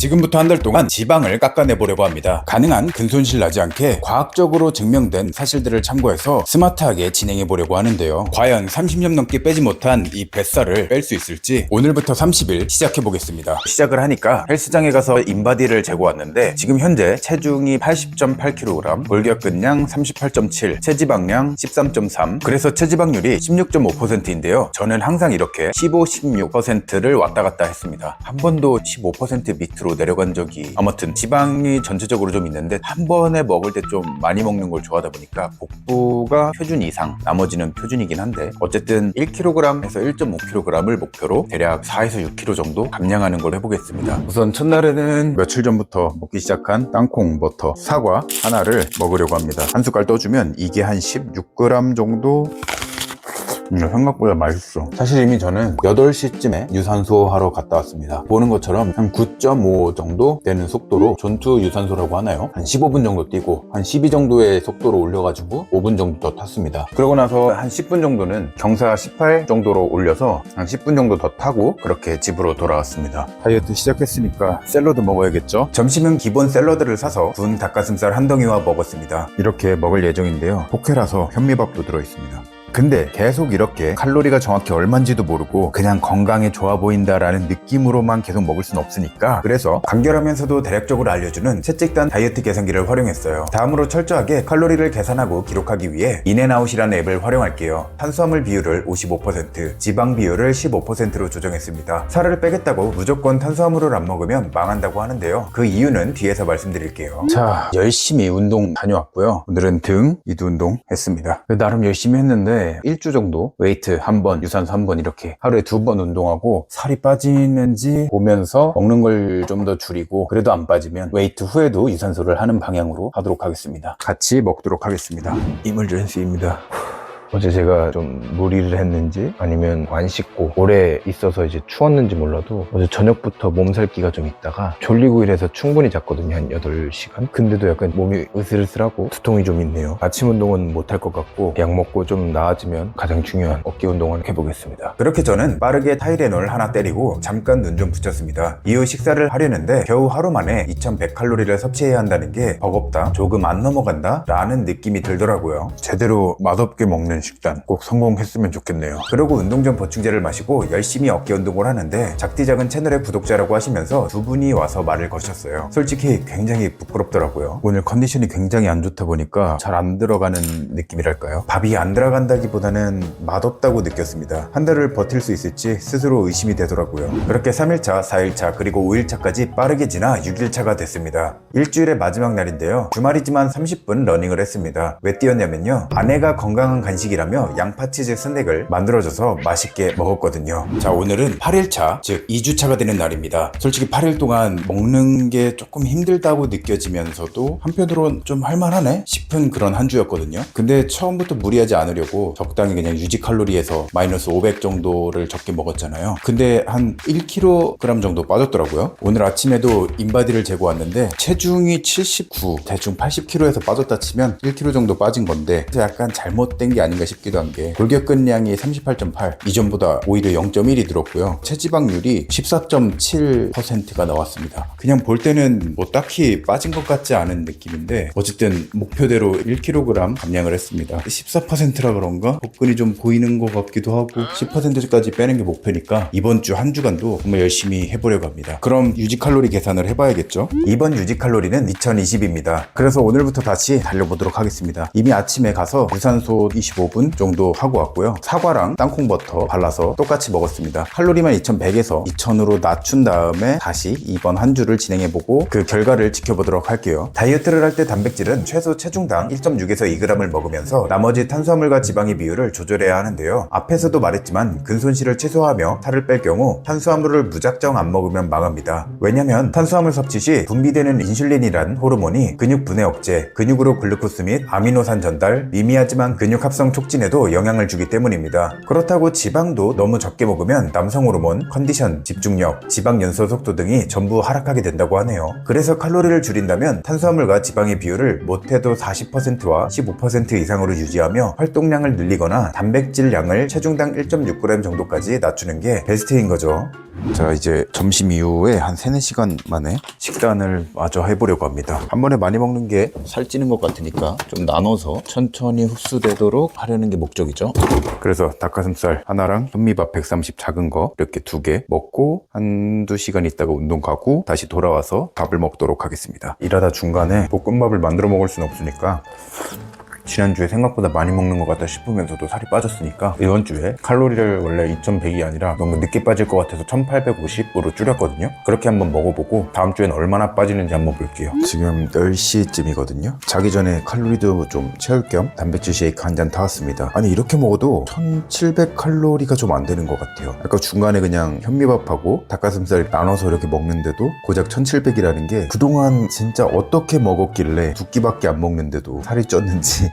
지금부터 한 달 동안 지방을 깎아내 보려고 합니다. 가능한 근손실 나지 않게 과학적으로 증명된 사실들을 참고해서 스마트하게 진행해 보려고 하는데요. 과연 30년 넘게 빼지 못한 이 뱃살을 뺄 수 있을지 오늘부터 30일 시작해 보겠습니다. 시작을 하니까 헬스장에 가서 인바디를 재고 왔는데 지금 현재 체중이 80.8kg, 골격근량 38.7, 체지방량 13.3. 그래서 체지방률이 16.5%인데요. 저는 항상 이렇게 15, 16%를 왔다 갔다 했습니다. 한 번도 15% 밑으로 내려간 적이 아무튼 지방이 전체적으로 좀 있는데 한 번에 먹을 때 좀 많이 먹는 걸 좋아하다 보니까 복부가 표준 이상, 나머지는 표준이긴 한데 어쨌든 1kg에서 1.5kg을 목표로 대략 4에서 6kg 정도 감량하는 걸 해보겠습니다. 우선 첫날에는 며칠 전부터 먹기 시작한 땅콩 버터 사과 하나를 먹으려고 합니다. 한 숟갈 떠주면 이게 한 16g 정도 음, 생각보다 맛있어. 사실 이미 저는 8시쯤에 유산소 하러 갔다 왔습니다. 보는 것처럼 한 9.5 정도 되는 속도로 전투 유산소라고 하나요? 한 15분 정도 뛰고 한 12 정도의 속도로 올려가지고 5분 정도 더 탔습니다. 그러고 나서 한 10분 정도는 경사 18 정도로 올려서 한 10분 정도 더 타고 그렇게 집으로 돌아왔습니다. 다이어트 시작했으니까 샐러드 먹어야겠죠? 점심은 기본 샐러드를 사서 군 닭가슴살 한 덩이와 먹었습니다. 이렇게 먹을 예정인데요. 포케라서 현미밥도 들어있습니다. 근데 계속 이렇게 칼로리가 정확히 얼만지도 모르고 그냥 건강에 좋아 보인다라는 느낌으로만 계속 먹을 순 없으니까 그래서 간결하면서도 대략적으로 알려주는 채찍단 다이어트 계산기를 활용했어요. 다음으로 철저하게 칼로리를 계산하고 기록하기 위해 인앤아웃이라는 앱을 활용할게요. 탄수화물 비율을 55%, 지방 비율을 15%로 조정했습니다. 살을 빼겠다고 무조건 탄수화물을 안 먹으면 망한다고 하는데요. 그 이유는 뒤에서 말씀드릴게요. 자, 열심히 운동 다녀왔고요. 오늘은 등, 이두 운동 했습니다. 나름 열심히 했는데 일주 정도 웨이트 한 번, 유산소 한 번 이렇게 하루에 두 번 운동하고 살이 빠지는지 보면서 먹는 걸 좀 더 줄이고 그래도 안 빠지면 웨이트 후에도 유산소를 하는 방향으로 하도록 하겠습니다. 같이 먹도록 하겠습니다. 이물전시입니다. 어제 제가 좀 무리를 했는지 아니면 안 씻고 오래 있어서 이제 추웠는지 몰라도 어제 저녁부터 몸살기가 좀 있다가 졸리고 이래서 충분히 잤거든요 한 8시간. 근데도 약간 몸이 으슬으슬하고 두통이 좀 있네요. 아침 운동은 못할 것 같고 약 먹고 좀 나아지면 가장 중요한 어깨 운동을 해보겠습니다. 그렇게 저는 빠르게 타이레놀 하나 때리고 잠깐 눈 좀 붙였습니다. 이후 식사를 하려는데 겨우 하루 만에 2100칼로리를 섭취해야 한다는 게 버겁다 조금 안 넘어간다 라는 느낌이 들더라고요. 제대로 맛없게 먹는 식단 꼭 성공했으면 좋겠네요. 그리고 운동 전 보충제를 마시고 열심히 어깨 운동을 하는데 작디 작은 채널의 구독자라고 하시면서 두 분이 와서 말을 거셨어요. 솔직히 굉장히 부끄럽더라고요. 오늘 컨디션이 굉장히 안 좋다 보니까 잘 안 들어가는 느낌이랄까요? 밥이 안 들어간다기보다는 맛없다고 느꼈습니다. 한 달을 버틸 수 있을지 스스로 의심이 되더라고요. 그렇게 3일차, 4일차, 그리고 5일차까지 빠르게 지나 6일차가 됐습니다. 일주일의 마지막 날인데요. 주말이지만 30분 러닝을 했습니다. 왜 뛰었냐면요. 아내가 건강한 간식 음식이라며 양파치즈 스낵을 만들어줘서 맛있게 먹었거든요. 자, 오늘은 8일차, 즉 2주차가 되는 날입니다. 솔직히 8일 동안 먹는 게 조금 힘들다고 느껴지면서도 한편으론 좀 할만하네 싶은 그런 한 주였거든요. 근데 처음부터 무리하지 않으려고 적당히 그냥 유지 칼로리에서 마이너스 500 정도를 적게 먹었잖아요. 근데 한 1kg 정도 빠졌더라고요. 오늘 아침에도 인바디를 재고 왔는데 체중이 79, 대충 80kg에서 빠졌다 치면 1kg 정도 빠진 건데 약간 잘못된 게 아닌가 싶기도 한 게 골격근량이 38.8 이전보다 오히려 0.1이 늘었고요. 체지방률이 14.7%가 나왔습니다. 그냥 볼 때는 뭐 딱히 빠진 것 같지 않은 느낌인데 어쨌든 목표대로 1kg 감량을 했습니다. 14%라 그런가? 복근이 좀 보이는 것 같기도 하고 10%까지 빼는 게 목표니까 이번 주 한 주간도 정말 열심히 해보려고 합니다. 그럼 유지 칼로리 계산을 해봐야겠죠? 이번 유지 칼로리는 2020입니다. 그래서 오늘부터 다시 달려보도록 하겠습니다. 이미 아침에 가서 유산소 25분 정도 하고 왔고요. 사과랑 땅콩 버터 발라서 똑같이 먹었습니다. 칼로리만 2100에서 2000으로 낮춘 다음에 다시 이번 한 주를 진행해보고 그 결과를 지켜보도록 할게요. 다이어트를 할 때 단백질은 최소 체중당 1.6에서 2g을 먹으면서 나머지 탄수화물과 지방의 비율을 조절해야 하는데요. 앞에서도 말했지만 근손실을 최소화하며 살을 뺄 경우 탄수화물을 무작정 안 먹으면 망합니다. 왜냐면 탄수화물 섭취 시 분비되는 인슐린이란 호르몬이 근육 분해 억제, 근육으로 글루코스 및 아미노산 전달, 미미하지만 근육 합성 기능성 촉진에도 영향을 주기 때문입니다. 그렇다고 지방도 너무 적게 먹으면 남성 호르몬, 컨디션, 집중력, 지방 연소 속도 등이 전부 하락하게 된다고 하네요. 그래서 칼로리를 줄인다면 탄수화물과 지방의 비율을 못해도 40%와 15% 이상으로 유지하며 활동량을 늘리거나 단백질 양을 체중당 1.6g 정도까지 낮추는 게 베스트인 거죠. 자 이제 점심 이후에 한 3, 4시간 만에 식단을 마저 해보려고 합니다. 한 번에 많이 먹는 게 살찌는 것 같으니까 좀 나눠서 천천히 흡수되도록 하려는 게 목적이죠. 그래서 닭가슴살 하나랑 현미밥 130 작은 거 이렇게 두 개 먹고 한두 시간 있다가 운동 가고 다시 돌아와서 밥을 먹도록 하겠습니다. 일하다 중간에 볶음밥을 만들어 먹을 순 없으니까 지난주에 생각보다 많이 먹는 것 같다 싶으면서도 살이 빠졌으니까 이번 주에 칼로리를 원래 2100이 아니라 너무 늦게 빠질 것 같아서 1850으로 줄였거든요. 그렇게 한번 먹어보고 다음 주엔 얼마나 빠지는지 한번 볼게요. 지금 10시쯤이거든요. 자기 전에 칼로리도 좀 채울 겸 단백질 쉐이크 한 잔 타왔습니다. 아니 이렇게 먹어도 1700칼로리가 좀 안 되는 것 같아요. 아까 중간에 그냥 현미밥하고 닭가슴살 나눠서 이렇게 먹는데도 고작 1700이라는 게 그동안 진짜 어떻게 먹었길래 두 끼밖에 안 먹는데도 살이 쪘는지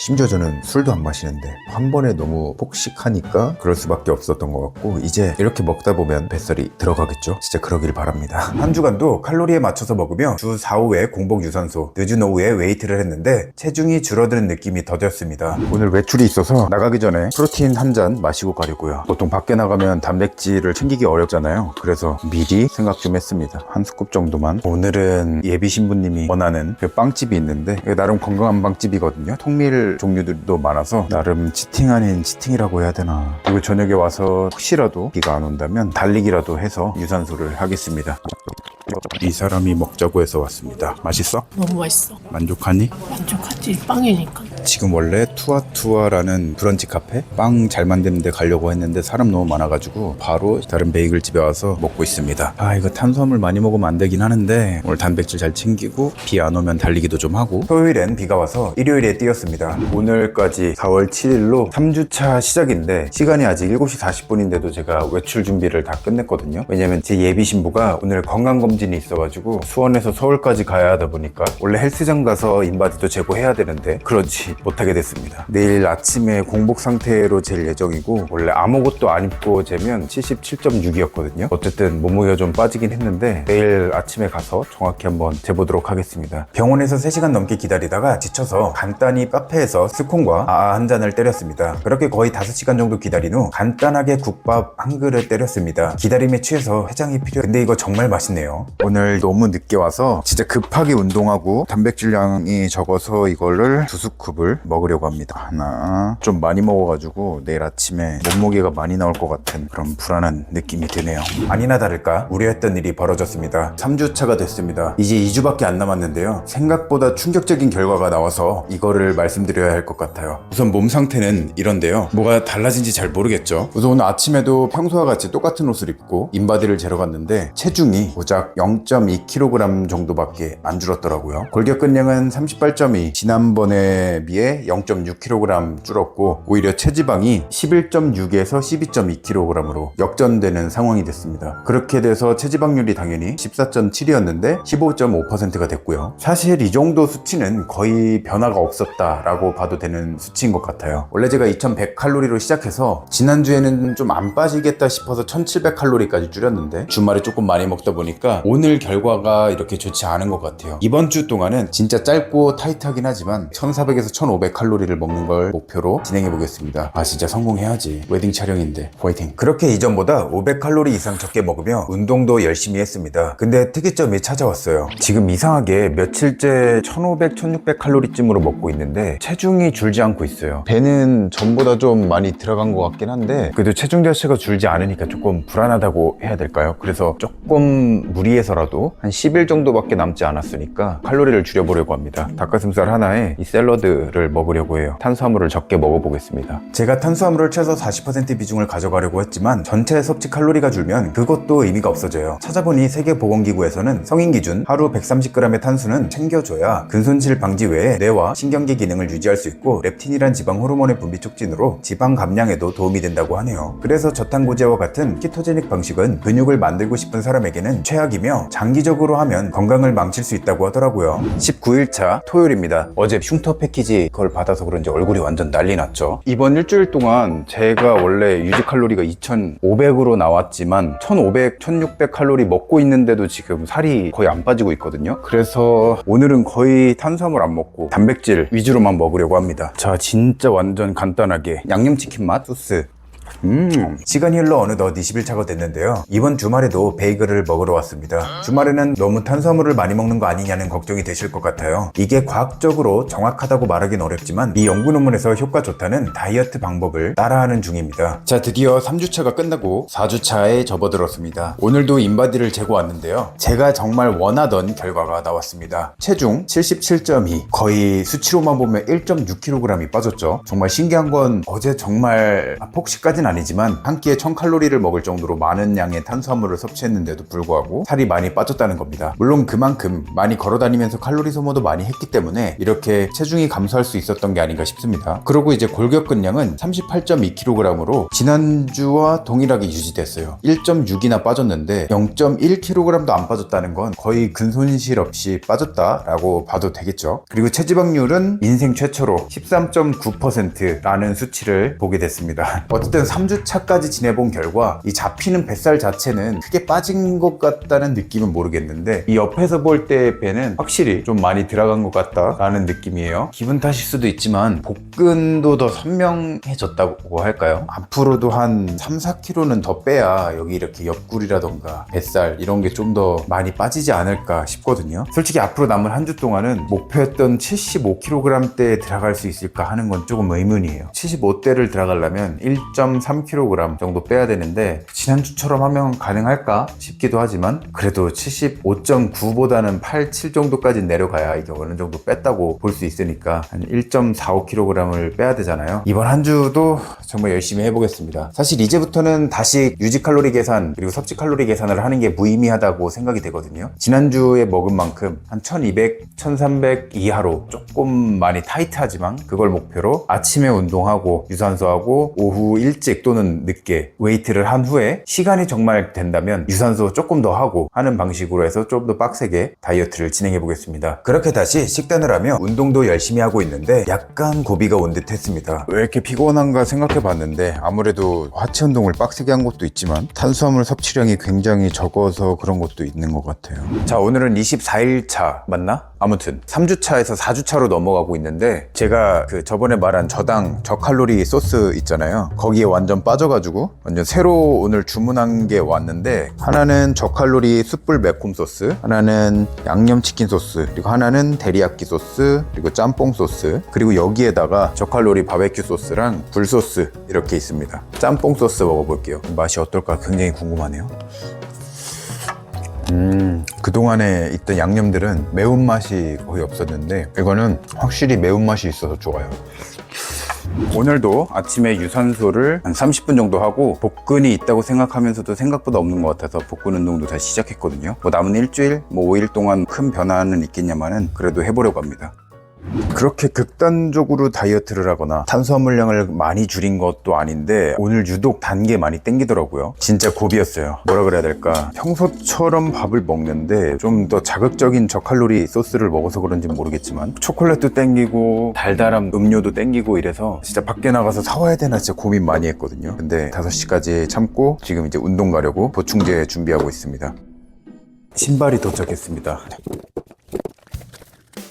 심지어 저는 술도 안 마시는데 한 번에 너무 폭식하니까 그럴 수밖에 없었던 것 같고 이제 이렇게 먹다 보면 뱃살이 들어가겠죠? 진짜 그러길 바랍니다. 한 주간도 칼로리에 맞춰서 먹으며 주 4, 5회 공복 유산소 늦은 오후에 웨이트를 했는데 체중이 줄어드는 느낌이 더뎠습니다. 오늘 외출이 있어서 나가기 전에 프로틴 한 잔 마시고 가려고요. 보통 밖에 나가면 단백질을 챙기기 어렵잖아요. 그래서 미리 생각 좀 했습니다. 한 스쿱 정도만. 오늘은 예비 신부님이 원하는 그 빵집이 있는데 나름 건강한 빵집이거든요. 통밀 종류들도 많아서 나름 치팅 아닌 치팅이라고 해야 되나 그리고 저녁에 와서 혹시라도 비가 안 온다면 달리기라도 해서 유산소를 하겠습니다 이 사람이 먹자고 해서 왔습니다 맛있어? 너무 맛있어. 만족하니? 만족하지 빵이니까. 지금 원래 투아투아라는 브런치 카페 빵 잘 만드는 데 가려고 했는데 사람 너무 많아가지고 바로 다른 베이글 집에 와서 먹고 있습니다. 아 이거 탄수화물 많이 먹으면 안 되긴 하는데 오늘 단백질 잘 챙기고 비 안 오면 달리기도 좀 하고 토요일엔 비가 와서 일요일에 뛰었습니다. 오늘까지 4월 7일로 3주차 시작인데 시간이 아직 7시 40분인데도 제가 외출 준비를 다 끝냈거든요. 왜냐면 제 예비 신부가 오늘 건강검진이 있어가지고 수원에서 서울까지 가야 하다 보니까 원래 헬스장 가서 인바디도 제고해야 되는데 그러지 못하게 됐습니다. 내일 아침에 공복 상태로 잴 예정이고 원래 아무것도 안 입고 재면 77.6이었거든요. 어쨌든 몸무게가 좀 빠지긴 했는데 내일 아침에 가서 정확히 한번 재보도록 하겠습니다. 병원에서 3시간 넘게 기다리다가 지쳐서 간단히 카페에서 스콘과 아아 한 잔을 때렸습니다. 그렇게 거의 5시간 정도 기다린 후 간단하게 국밥 한 그릇 때렸습니다. 기다림에 취해서 해장이 필요 근데 이거 정말 맛있네요. 오늘 너무 늦게 와서 진짜 급하게 운동하고 단백질량이 적어서 이거를 두 스쿱 을 먹으려고 합니다. 하나. 좀 많이 먹어가지고 내일 아침에 몸무게가 많이 나올 것 같은 그런 불안한 느낌이 드네요. 아니나 다를까 우려했던 일이 벌어졌습니다. 3주차가 됐습니다. 이제 2주밖에 안 남았는데요. 생각보다 충격적인 결과가 나와서 이거를 말씀드려야 할 것 같아요. 우선 몸 상태는 이런데요. 뭐가 달라진지 잘 모르겠죠. 우선 오늘 아침에도 평소와 같이 똑같은 옷을 입고 인바디를 재러 갔는데 체중이 고작 0.2kg 정도밖에 안 줄었더라고요. 골격근량은 38.2 지난번에 비해 0.6kg 줄었고 오히려 체지방이 11.6에서 12.2kg으로 역전되는 상황이 됐습니다. 그렇게 돼서 체지방률이 당연히 14.7이었는데 15.5%가 됐고요. 사실 이 정도 수치는 거의 변화가 없었다라고 봐도 되는 수치인 것 같아요. 원래 제가 2100칼로리로 시작해서 지난주에는 좀 안 빠지겠다 싶어서 1700칼로리까지 줄였는데 주말에 조금 많이 먹다 보니까 오늘 결과가 이렇게 좋지 않은 것 같아요. 이번 주 동안은 진짜 짧고 타이트하긴 하지만 1400에서 1500칼로리를 먹는 걸 목표로 진행해 보겠습니다. 아 진짜 성공해야지. 웨딩 촬영인데. 화이팅. 그렇게 이전보다 500칼로리 이상 적게 먹으며 운동도 열심히 했습니다. 근데 특이점이 찾아왔어요. 지금 이상하게 며칠째 1500, 1600칼로리쯤으로 먹고 있는데 체중이 줄지 않고 있어요. 배는 전보다 좀 많이 들어간 것 같긴 한데 그래도 체중 자체가 줄지 않으니까 조금 불안하다고 해야 될까요? 그래서 조금 무리해서라도 한 10일 정도밖에 남지 않았으니까 칼로리를 줄여보려고 합니다. 닭가슴살 하나에 이 샐러드 를 먹으려고 해요. 탄수화물을 적게 먹어보겠습니다. 제가 탄수화물을 최소 40% 비중을 가져가려고 했지만 전체 섭취 칼로리가 줄면 그것도 의미가 없어져요. 찾아보니 세계보건기구에서는 성인 기준 하루 130g의 탄수는 챙겨줘야 근손실 방지 외에 뇌와 신경계 기능을 유지할 수 있고 렙틴이란 지방 호르몬의 분비 촉진으로 지방 감량에도 도움이 된다고 하네요. 그래서 저탄고지와 같은 키토제닉 방식은 근육을 만들고 싶은 사람에게는 최악이며 장기적으로 하면 건강을 망칠 수 있다고 하더라고요. 19일차 토요일입니다. 어제 흉터 패키지 그걸 받아서 그런지 얼굴이 완전 난리 났죠. 이번 일주일 동안 제가 원래 유지 칼로리가 2,500으로 나왔지만 1,500, 1,600 칼로리 먹고 있는데도 지금 살이 거의 안 빠지고 있거든요. 그래서 오늘은 거의 탄수화물 안 먹고 단백질 위주로만 먹으려고 합니다. 자, 진짜 완전 간단하게 양념치킨 맛 소스 음, 시간이 흘러 어느덧 20일차가 됐는데요. 이번 주말에도 베이글을 먹으러 왔습니다. 주말에는 너무 탄수화물을 많이 먹는 거 아니냐는 걱정이 되실 것 같아요. 이게 과학적으로 정확하다고 말하긴 어렵지만 이 연구 논문에서 효과 좋다는 다이어트 방법을 따라하는 중입니다. 자, 드디어 3주차가 끝나고 4주차에 접어들었습니다. 오늘도 인바디를 재고 왔는데요. 제가 정말 원하던 결과가 나왔습니다. 체중 77.2, 거의 수치로만 보면 1.6kg이 빠졌죠. 정말 신기한 건 어제 정말 폭식까지 는 아니지만 한 끼에 1000칼로리를 먹을 정도로 많은 양의 탄수화물을 섭취했는데도 불구하고 살이 많이 빠졌다는 겁니다. 물론 그만큼 많이 걸어 다니면서 칼로리 소모도 많이 했기 때문에 이렇게 체중이 감소할 수 있었던 게 아닌가 싶습니다. 그리고 이제 골격근량은 38.2kg으로 지난주와 동일하게 유지됐어요. 1.6이나 빠졌는데 0.1kg도 안 빠졌다는 건 거의 근손실 없이 빠졌다라고 봐도 되겠죠. 그리고 체지방률은 인생 최초로 13.9%라는 수치를 보게 됐습니다. 어쨌든 3주차까지 지내본 결과 이 잡히는 뱃살 자체는 크게 빠진 것 같다는 느낌은 모르겠는데 이 옆에서 볼때 배는 확실히 좀 많이 들어간 것 같다라는 느낌이에요. 기분 탓일 수도 있지만 복근도 더 선명해졌다고 할까요? 앞으로도 한 3, 4kg는 더 빼야 여기 이렇게 옆구리라던가 뱃살 이런 게 좀 더 많이 빠지지 않을까 싶거든요. 솔직히 앞으로 남은 한 주 동안은 목표했던 75kg대에 들어갈 수 있을까 하는 건 조금 의문이에요. 75대를 들어가려면 1.3kg 정도 빼야 되는데 지난주처럼 하면 가능할까 싶기도 하지만 그래도 75.9보다는 8, 7 정도까지 내려가야 이게 어느 정도 뺐다고 볼 수 있으니까 한 1.45kg을 빼야 되잖아요. 이번 한 주도 정말 열심히 해보겠습니다. 사실 이제부터는 다시 유지 칼로리 계산 그리고 섭취 칼로리 계산을 하는 게 무의미하다고 생각이 되거든요. 지난주에 먹은 만큼 한 1200, 1300 이하로 조금 많이 타이트하지만 그걸 목표로 아침에 운동하고 유산소하고 오후 일찍 또는 늦게 웨이트를 한 후에 시간이 정말 된다면 유산소 조금 더 하고 하는 방식으로 해서 좀 더 빡세게 다이어트를 진행해 보겠습니다. 그렇게 다시 식단을 하며 운동도 열심히 하고 있는데 약간 고비가 온 듯 했습니다. 왜 이렇게 피곤한가 생각해 봤는데 아무래도 하체 운동을 빡세게 한 것도 있지만 탄수화물 섭취량이 굉장히 적어서 그런 것도 있는 것 같아요. 자, 오늘은 24일 차 맞나? 아무튼 3주차에서 4주차로 넘어가고 있는데 제가 그 저번에 말한 저당 저칼로리 소스 있잖아요. 거기에 완전 빠져가지고 완전 새로 오늘 주문한 게 왔는데 하나는 저칼로리 숯불 매콤 소스, 하나는 양념치킨 소스, 그리고 하나는 데리야끼 소스, 그리고 짬뽕 소스, 그리고 여기에다가 저칼로리 바베큐 소스랑 굴 소스 이렇게 있습니다. 짬뽕 소스 먹어볼게요. 맛이 어떨까 굉장히 궁금하네요. 음, 그동안에 있던 양념들은 매운맛이 거의 없었는데 이거는 확실히 매운맛이 있어서 좋아요. 오늘도 아침에 유산소를 한 30분 정도 하고 복근이 있다고 생각하면서도 생각보다 없는 것 같아서 복근 운동도 다시 시작했거든요. 뭐 남은 일주일, 뭐 5일 동안 큰 변화는 있겠냐마는 그래도 해보려고 합니다. 그렇게 극단적으로 다이어트를 하거나 탄수화물량을 많이 줄인 것도 아닌데 오늘 유독 단 게 많이 땡기더라고요. 진짜 고비였어요. 뭐라 그래야 될까? 평소처럼 밥을 먹는데 좀 더 자극적인 저칼로리 소스를 먹어서 그런지 모르겠지만 초콜릿도 땡기고 달달한 음료도 땡기고 이래서 진짜 밖에 나가서 사와야 되나 진짜 고민 많이 했거든요. 근데 5시까지 참고 지금 이제 운동 가려고 보충제 준비하고 있습니다. 신발이 도착했습니다.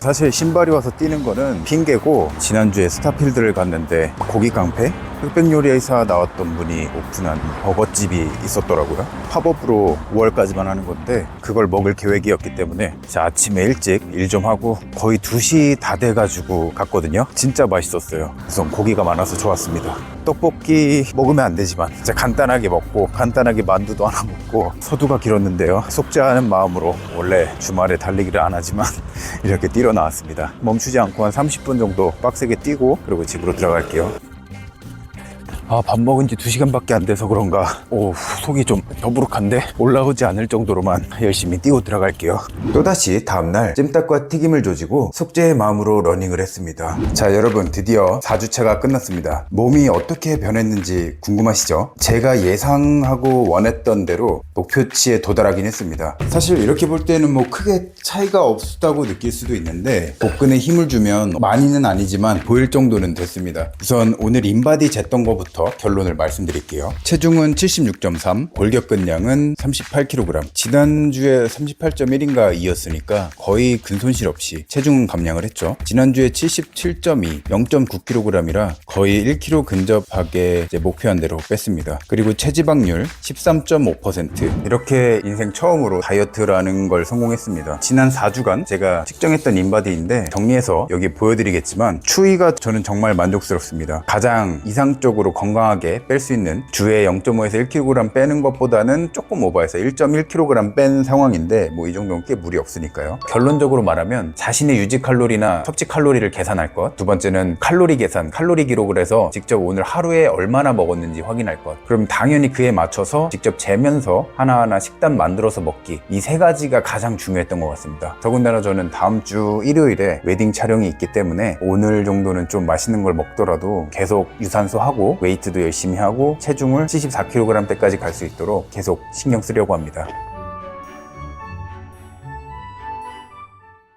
사실 신발이 와서 뛰는 거는 핑계고 지난주에 스타필드를 갔는데 고기 깡패? 흑백 요리사 나왔던 분이 오픈한 버거집이 있었더라고요. 팝업으로 5월까지만 하는 건데 그걸 먹을 계획이었기 때문에 자, 아침에 일찍 일 좀 하고 거의 2시 다 돼가지고 갔거든요. 진짜 맛있었어요. 우선 고기가 많아서 좋았습니다. 떡볶이 먹으면 안 되지만 진짜 간단하게 먹고 간단하게 만두도 하나 먹고 서두가 길었는데요. 않은 마음으로 원래 주말에 달리기를 안 하지만 이렇게 뛰러 나왔습니다. 멈추지 않고 한 30분 정도 빡세게 뛰고 그리고 집으로 들어갈게요 아, 밥 먹은 지 2시간밖에 안 돼서 그런가. 오, 속이 좀 더부룩한데 올라오지 않을 정도로만 열심히 뛰고 들어갈게요. 또다시 다음날 찜닭과 튀김을 조지고 속죄의 마음으로 러닝을 했습니다. 자 여러분 드디어 4주차가 끝났습니다. 몸이 어떻게 변했는지 궁금하시죠? 제가 예상하고 원했던 대로 목표치에 도달하긴 했습니다. 사실 이렇게 볼 때는 뭐 크게 차이가 없다고 느낄 수도 있는데 복근에 힘을 주면 많이는 아니지만 보일 정도는 됐습니다. 우선 오늘 인바디 쟀던 거부터 결론을 말씀드릴게요. 체중은 76.3, 골격근량은 38kg. 지난주에 38.1인가 이었으니까 거의 근손실 없이 체중 감량을 했죠. 지난주에 77.2, 0.9kg이라 거의 1kg 근접하게 목표한 대로 뺐습니다. 그리고 체지방률 13.5%. 이렇게 인생 처음으로 다이어트라는 걸 성공했습니다. 지난 4주간 제가 측정했던 인바디인데 정리해서 여기 보여드리겠지만 추위가 저는 정말 만족스럽습니다. 가장 이상적으로 건 강하게 뺄 수 있는 주에 0.5에서 1kg 빼는 것보다는 조금 오버해서 1.1kg 뺀 상황인데 뭐 이 정도는 꽤 무리 없으니까요. 결론적으로 말하면 자신의 유지 칼로리나 섭취 칼로리를 계산할 것. 두 번째는 칼로리 계산, 칼로리 기록을 해서 직접 오늘 하루에 얼마나 먹었는지 확인할 것. 그럼 당연히 그에 맞춰서 직접 재면서 하나하나 식단 만들어서 먹기. 이 세 가지가 가장 중요했던 것 같습니다. 더군다나 저는 다음 주 일요일에 웨딩 촬영이 있기 때문에 오늘 정도는 좀 맛있는 걸 먹더라도 계속 유산소 하고 웨이트도 열심히 하고 체중을 74kg 대까지 갈 수 있도록 계속 신경 쓰려고 합니다.